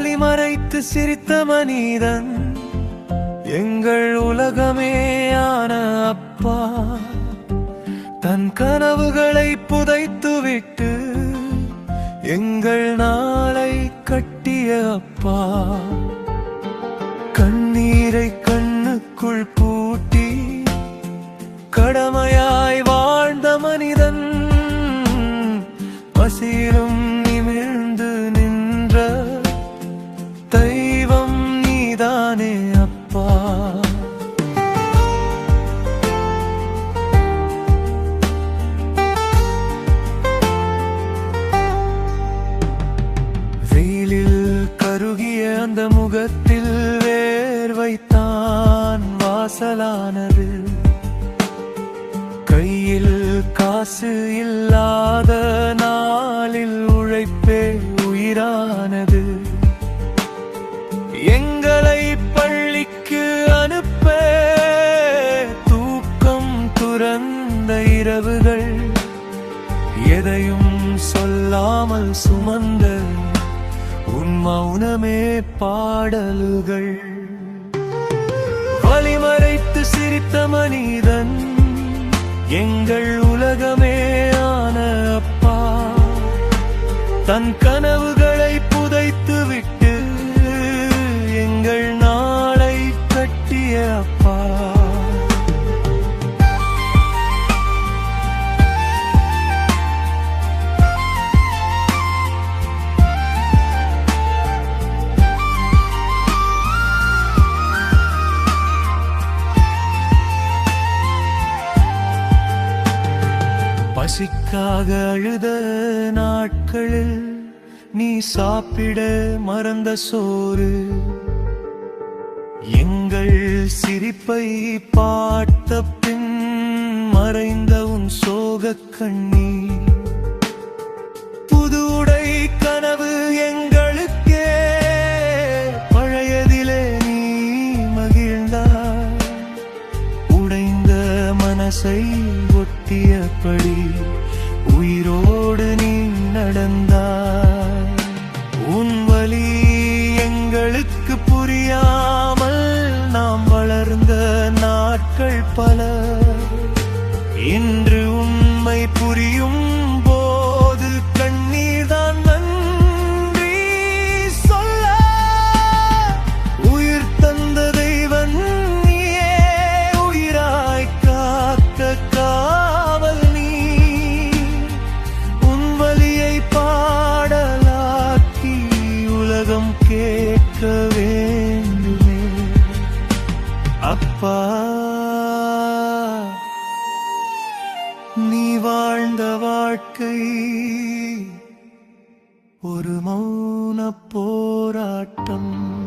வழிமறைத்து சிரித்த மனிதன் எங்கள் உலகமேயான அப்பா. தன் கனவுகளை புதைத்துவிட்டு எங்கள் நாளை கட்டிய அப்பா. கண்ணீரை கண்ணுக்குள் பூட்டி கடமையாய் வாழ்ந்த மனிதன் பசியிலும் முகத்தில் வேர்வைத்தான் வாசலானது. கையில் காசு இல்லாத நாளில் உழைப்பே உயிரானது. எங்களை பள்ளிக்கு அனுப்ப தூக்கம் துறந்த இரவுகள். எதையும் சொல்லாமல் சுமந்த உன் மௌனமே பாடல்கள். வழிமறைத்து சிரித்த மனிதன் எங்கள் உலகமே ஆன அப்பா. தன் கனவுகள் பசிக்காக அழுத நாட்களில் நீ சாப்பிட மறந்த சோறு. எங்கள் சிரிப்பை பார்த்த பின் மறைந்த உன் சோக கண்ணி புது உடை கனவு எங்களுக்கே பழையதிலே நீ மகிழ்ந்தாய். உடைந்த மனசை பல. இன்று உண்மை புரியும் வாழ்ந்த வாழ்க்கை. ஒரு மௌன போராட்டம்.